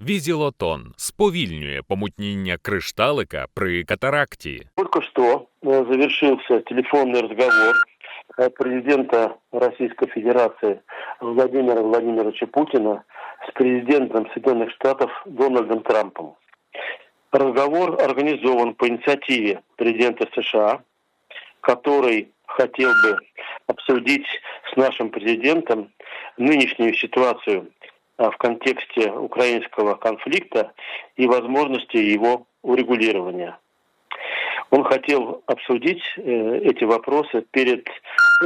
Візілотон сповільнює помутніння кришталика при катаракті. Только что э, завершился телефонный разговор э, президента Российской Федерации Владимира Владимировича Путина с президентом Соединенных Штатов Дональдом Трампом. Разговор организован по инициативе президента США, который хотел бы обсудить с нашим президентом нынешнюю ситуацию а, в контексте украинского конфликта и возможности его урегулирования. Он хотел обсудить э, эти вопросы перед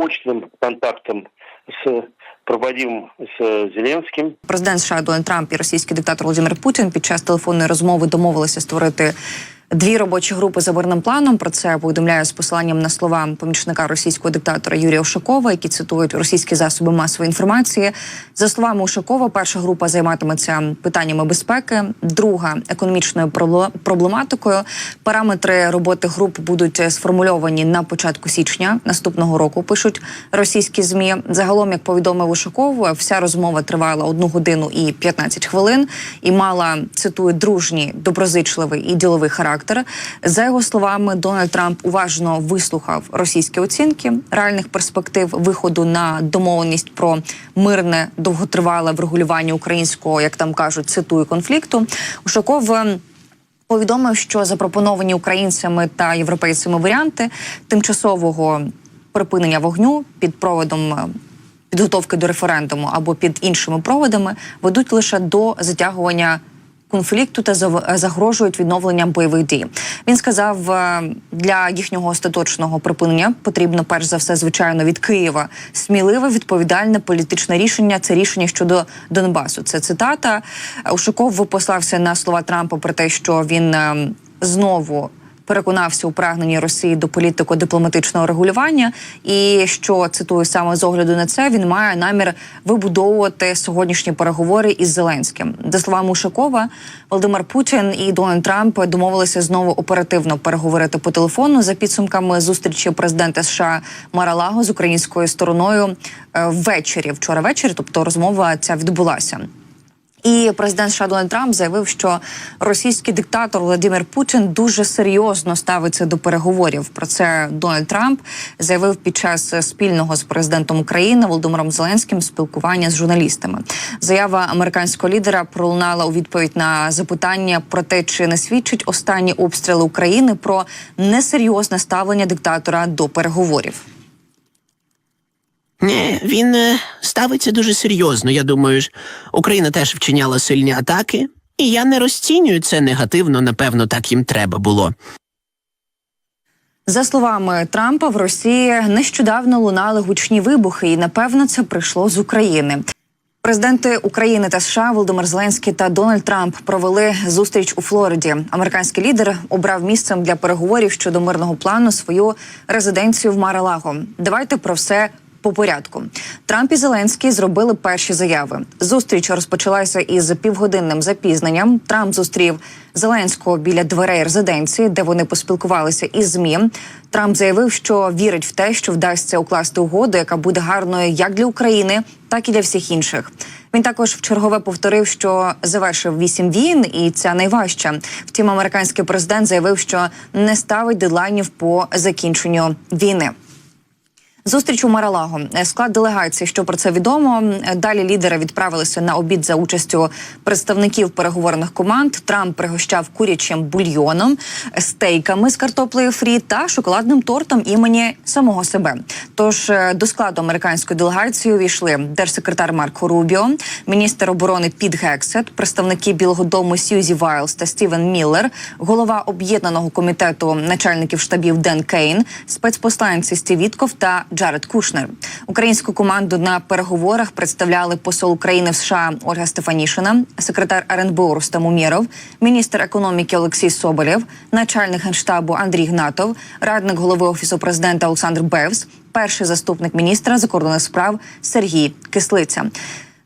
очным контактом с проводимым с Зеленским. Президент США Дональд Трамп і російський диктатор Володимир Путін під час телефонної розмови домовилися створити. Дві робочі групи за мирним планом про це повідомляє з посиланням на слова помічника російського диктатора Юрія Ушакова, які цитують російські засоби масової інформації. За словами Ушакова, перша група займатиметься питаннями безпеки, друга економічною пробле- проблематикою. Параметри роботи груп будуть сформульовані на початку січня наступного року. Пишуть російські змі. Загалом, як повідомив Ушаков, вся розмова тривала одну годину і 15 хвилин і мала цитую дружній, доброзичливий і діловий характер. За його словами, Дональд Трамп уважно вислухав російські оцінки реальних перспектив виходу на домовленість про мирне довготривале врегулювання українського, як там кажуть, цитую конфлікту. Ушаков. ем, повідомив, що запропоновані українцями та європейцями варіанти тимчасового припинення вогню під проводом. е, Підготовки до референдуму або під іншими проводами ведуть лише до затягування конфлікту та загрожують відновленням бойових дій. Він сказав, е, для їхнього остаточного припинення потрібно перш за все, звичайно, від Києва сміливе відповідальне політичне рішення. Це рішення щодо Донбасу. Це цитата. Ушаков послався на слова Трампа про те, що він е, знову. Переконався у прагненні Росії до політико-дипломатичного регулювання, і що цитую саме з огляду на це, він має намір вибудовувати сьогоднішні переговори із Зеленським. За словами Ушакова, Володимир Путін і Дональд Трамп домовилися знову оперативно переговорити по телефону за підсумками зустрічі президента США Маралаго з українською стороною е, ввечері. Вчора ввечері, тобто розмова ця відбулася. І президент США Трамп заявив, що російський диктатор Володимир Путін дуже серйозно ставиться до переговорів. Про це Дональд Трамп заявив під час спільного з президентом України Володимиром Зеленським спілкування з журналістами. Заява американського лідера пролунала у відповідь на запитання про те, чи не свідчить останні обстріли України про несерйозне ставлення диктатора до переговорів. Ні, він е, ставиться дуже серйозно. Я думаю, Україна теж вчиняла сильні атаки, і я не розцінюю це негативно. Напевно, так їм треба було. За словами Трампа, в Росії нещодавно лунали гучні вибухи, і напевно це прийшло з України. Президенти України та США Володимир Зеленський та Дональд Трамп провели зустріч у Флориді. Американський лідер обрав місцем для переговорів щодо мирного плану свою резиденцію в Маралаго. Давайте про все по порядку. Трамп і Зеленський зробили перші заяви. Зустріч розпочалася із півгодинним запізненням. Трамп зустрів Зеленського біля дверей резиденції, де вони поспілкувалися із змі. Трамп заявив, що вірить в те, що вдасться укласти угоду, яка буде гарною як для України, так і для всіх інших. Він також вчергове повторив, що завершив вісім війн, і ця найважча. Втім, американський президент заявив, що не ставить дедлайнів по закінченню війни. Зустріч у Маралаго Е, склад делегації, що про це відомо. Е, Далі лідери відправилися на обід за участю представників переговорних команд. Трамп пригощав курячим бульйоном, стейками з картоплею фрі та шоколадним тортом імені самого себе. Тож е, до складу американської делегації увійшли держсекретар Марко Рубіо, міністр оборони Піт Гексет, представники Білого Дому Сьюзі Вайлз та Стівен Міллер, голова об'єднаного комітету начальників штабів Ден Кейн, спецпосланці Стів Вітков та Джаред Кушнер. Українську команду на переговорах представляли посол України в США Ольга Стефанішина, секретар РНБО Рустам Умєров, міністр економіки Олексій Соболєв, начальник генштабу Андрій Гнатов, радник голови офісу президента Олександр Бевс, перший заступник міністра закордонних справ Сергій Кислиця.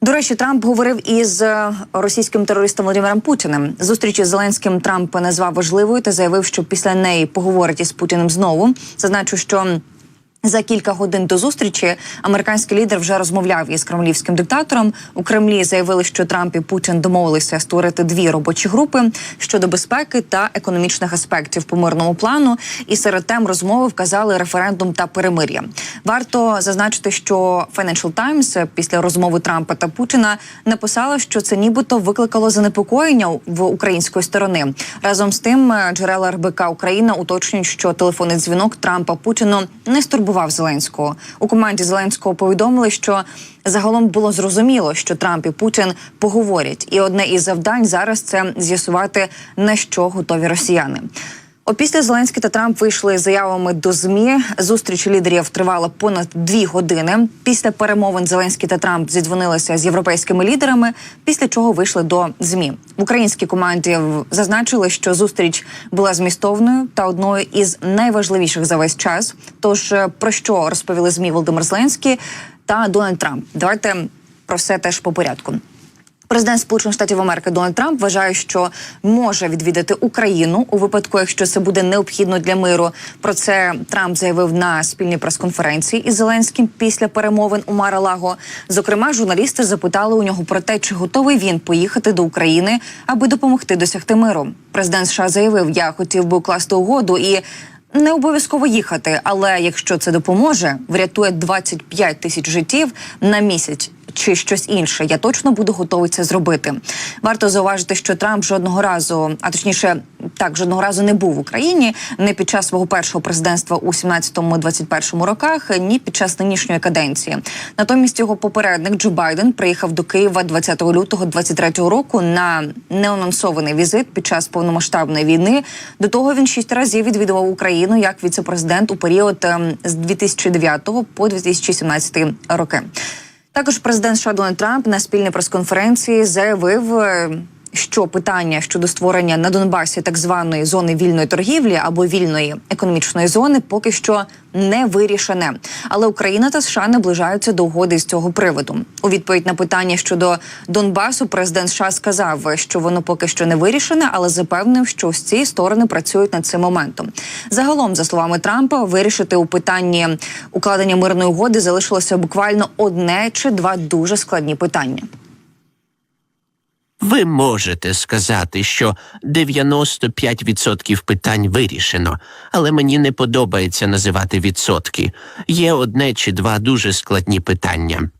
До речі, Трамп говорив із е, російським терористом Володимиром Путіним. Зустріч із Зеленським Трамп назвав важливою та заявив, що після неї поговорить із Путіним знову. Зазначу, що За кілька годин до зустрічі американський лідер вже розмовляв із кремлівським диктатором. У Кремлі заявили, що Трамп і Путін домовилися створити дві робочі групи щодо безпеки та економічних аспектів по мирному плану. І серед тем розмови вказали референдум та перемир'я. Варто зазначити, що Financial Times після розмови Трампа та Путіна написала, що це нібито викликало занепокоєння в української сторони. Разом з тим, джерела РБК Україна уточнюють, що телефонний дзвінок Трампа Путіну не стурбував Зеленського. У команді Зеленського повідомили, що загалом було зрозуміло, що Трамп і Путін поговорять, і одне із завдань зараз це з'ясувати на що готові росіяни. Опісля Зеленський та Трамп вийшли з заявами до змі. Зустріч лідерів тривала понад дві години. Після перемовин Зеленський та Трамп зідзвонилися з європейськими лідерами. Після чого вийшли до змі. В українській команді зазначили, що зустріч була змістовною та одною із найважливіших за весь час. Тож е, про що розповіли змі Володимир Зеленський та Дональд Трамп? Давайте про все теж по порядку. Президент Сполучених Штатів Америки Дональд Трамп вважає, що може відвідати Україну у випадку, якщо це буде необхідно для миру. Про це Трамп заявив на спільній прес-конференції із Зеленським після перемовин у Мара-Лаго. Зокрема, журналісти запитали у нього про те, чи готовий він поїхати до України, аби допомогти досягти миру. Президент США заявив: Я хотів би укласти угоду і. Не обов'язково їхати, але якщо це допоможе, врятує 25 тисяч життів на місяць чи щось інше. Я точно буду готовий це зробити. Варто зауважити, що Трамп жодного разу, а точніше, так жодного разу не був в Україні не під час свого першого президентства у 17-21 роках, ні під час нинішньої каденції. Натомість його попередник Джо Байден приїхав до Києва 20 лютого 23 року на неанонсований візит під час повномасштабної війни. До того він шість разів відвідував Україну як віцепрезидент у період ем, з 2009 по 2017 роки. Також президент США Дональд Трамп на спільній прес-конференції заявив. Що питання щодо створення на Донбасі так званої зони вільної торгівлі або вільної економічної зони поки що не вирішене, але Україна та США наближаються до угоди з цього приводу. У відповідь на питання щодо Донбасу, президент США сказав, що воно поки що не вирішене, але запевнив, що ось ці сторони працюють над цим моментом. Загалом, за словами Трампа, вирішити у питанні укладення мирної угоди залишилося буквально одне чи два дуже складні питання. Ви можете сказати, що 95% питань вирішено, але мені не подобається називати відсотки. Є одне чи два дуже складні питання.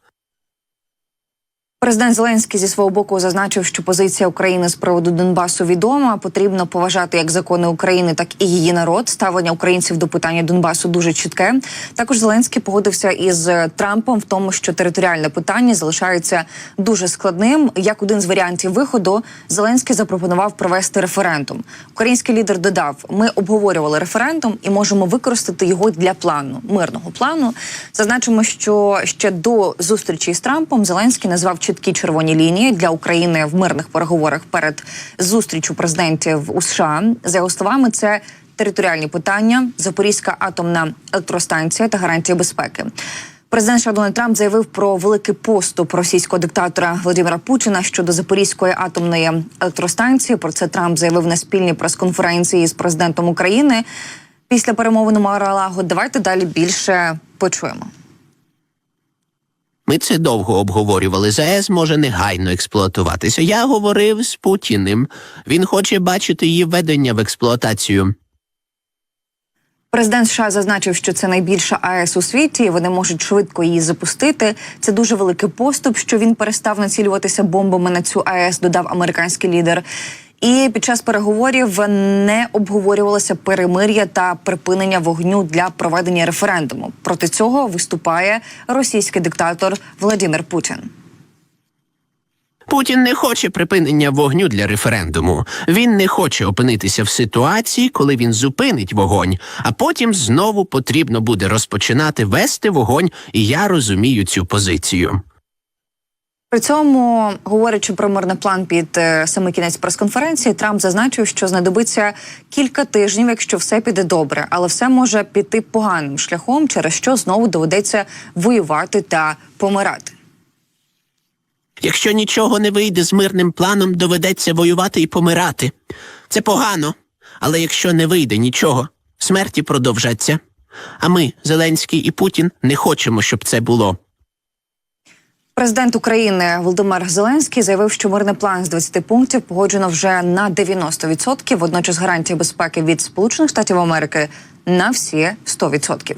Президент Зеленський зі свого боку зазначив, що позиція України з приводу Донбасу відома. Потрібно поважати як закони України, так і її народ. Ставлення українців до питання Донбасу дуже чітке. Також Зеленський погодився із Трампом в тому, що територіальне питання залишається дуже складним. Як один з варіантів виходу, Зеленський запропонував провести референдум. Український лідер додав: ми обговорювали референдум і можемо використати його для плану мирного плану. Зазначимо, що ще до зустрічі з Трампом Зеленський назвав чіткі червоні лінії для України в мирних переговорах перед зустрічю президентів у США. За його словами, це територіальні питання, Запорізька атомна електростанція та гарантія безпеки. Президент США Трамп заявив про великий поступ російського диктатора Володимира Путіна щодо Запорізької атомної електростанції. Про це Трамп заявив на спільній прес-конференції з президентом України після перемовин Мара-Лаго. Давайте далі більше почуємо. Ми це довго обговорювали. ЗАЕС може негайно експлуатуватися. Я говорив з Путіним. Він хоче бачити її введення в експлуатацію. Президент США зазначив, що це найбільша АЕС у світі. і Вони можуть швидко її запустити. Це дуже великий поступ, що він перестав націлюватися бомбами на цю АЕС. Додав американський лідер. І під час переговорів не обговорювалося перемир'я та припинення вогню для проведення референдуму. Проти цього виступає російський диктатор Владимир Путін. Путін не хоче припинення вогню для референдуму. Він не хоче опинитися в ситуації, коли він зупинить вогонь, а потім знову потрібно буде розпочинати вести вогонь, і я розумію цю позицію. При цьому, говорячи про мирний план під е, саме кінець прес-конференції, Трамп зазначив, що знадобиться кілька тижнів, якщо все піде добре, але все може піти поганим шляхом, через що знову доведеться воювати та помирати. Якщо нічого не вийде з мирним планом, доведеться воювати і помирати. Це погано, але якщо не вийде нічого, смерті продовжаться. А ми, Зеленський і Путін, не хочемо, щоб це було. Президент України Володимир Зеленський заявив, що мирний план з 20 пунктів погоджено вже на 90%, Водночас гарантії безпеки від Сполучених Штатів Америки на всі 100%.